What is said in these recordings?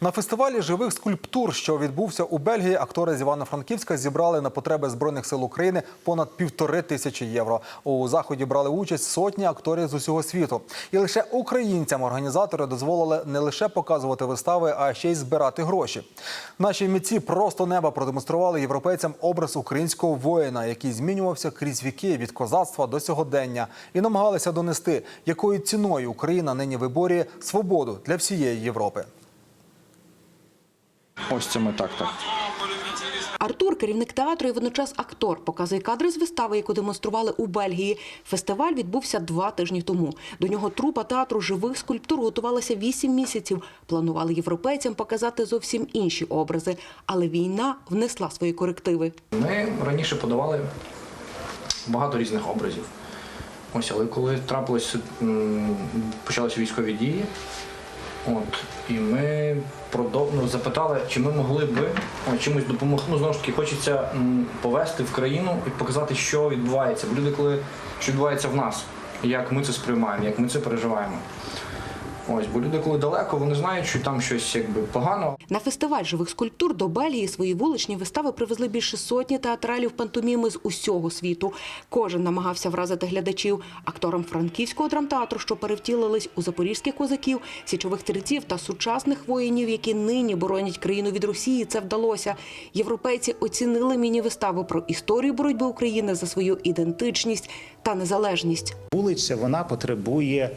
На фестивалі живих скульптур, що відбувся у Бельгії, актори з Івано-Франківська зібрали на потреби збройних сил України понад півтори тисячі євро. У заході брали участь сотні акторів з усього світу. І лише українцям організатори дозволили не лише показувати вистави, а ще й збирати гроші. Наші митці просто неба продемонстрували європейцям образ українського воїна, який змінювався крізь віки від козацтва до сьогодення, і намагалися донести, якою ціною Україна нині виборює свободу для всієї Європи. Ось це ми так так. Артур, керівник театру і водночас актор, показує кадри з вистави, яку демонстрували у Бельгії. Фестиваль відбувся два тижні тому. До нього трупа театру живих скульптур готувалася вісім місяців. Планували європейцям показати зовсім інші образи, але війна внесла свої корективи. Ми раніше подавали багато різних образів. Ось, але коли трапилось, почалися військові дії, от, і ми продов... ну, запитали, чи ми могли би чимось допомогти. Ну, знову ж таки, хочеться повести в країну і показати, що відбувається. Бо люди, коли що відбувається в нас, як ми це сприймаємо, як ми це переживаємо. Ось, бо люди, коли далеко, вони знають, що там щось якби погано, На фестиваль живих скульптур до Бельгії свої вуличні вистави привезли більше сотні театралів пантоміми з усього світу. Кожен намагався вразити глядачів. Акторам франківського драмтеатру, що перевтілились у запорізьких козаків, січових стрільців та сучасних воїнів, які нині боронять країну від Росії. Це вдалося. Європейці оцінили міні-виставу про історію боротьби України за свою ідентичність та незалежність. Вулиця вона потребує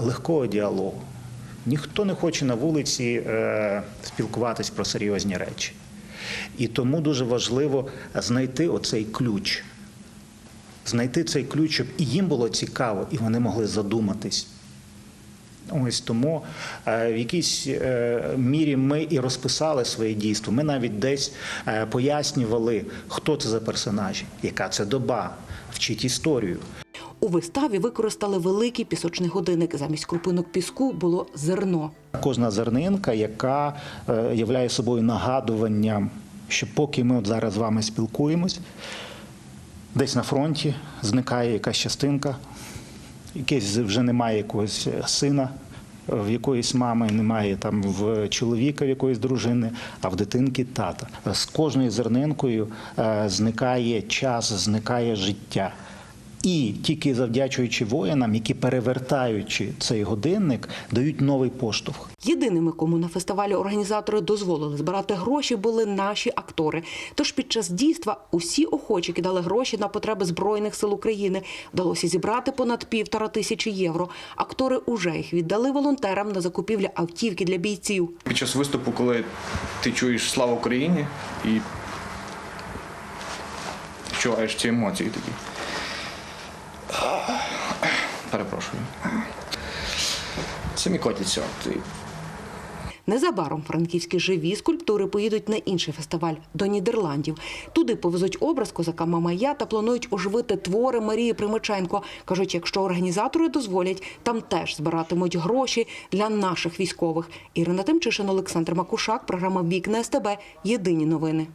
легкого діалогу. Ніхто не хоче на вулиці е, спілкуватись про серйозні речі. І тому дуже важливо знайти оцей ключ. Знайти цей ключ, щоб і їм було цікаво, і вони могли задуматись. Ось тому е, в якійсь е, мірі ми і розписали своє дійство. Ми навіть десь е, пояснювали, хто це за персонажі, яка це доба, вчить історію. У виставі використали великий пісочний годинник. Замість крупинок піску було зерно. Кожна зернинка, яка е, являє собою нагадуванням, що поки ми от зараз з вами спілкуємось, десь на фронті зникає якась частинка, якесь вже немає якогось е, сина. В якоїсь мами немає там в чоловіка, в якоїсь дружини, а в дитинки тата. З кожною зернинкою е, зникає час, зникає життя. І тільки завдячуючи воїнам, які перевертаючи цей годинник, дають новий поштовх. Єдиними, кому на фестивалі організатори дозволили збирати гроші, були наші актори. Тож під час дійства усі охочі кидали гроші на потреби збройних сил України. Вдалося зібрати понад півтора тисячі євро. Актори уже їх віддали волонтерам на закупівлю автівки для бійців. під час виступу, коли ти чуєш слава Україні і відчуваєш ці емоції такі. Перепрошую. Самі котяться. Ти Незабаром франківські живі скульптури поїдуть на інший фестиваль до Нідерландів. Туди повезуть образ козака Мамая та планують оживити твори Марії Примиченко. кажуть, якщо організатори дозволять, там теж збиратимуть гроші для наших військових. Ірина Тимчишин, Олександр Макушак, програма Вікна СТБ. Єдині новини.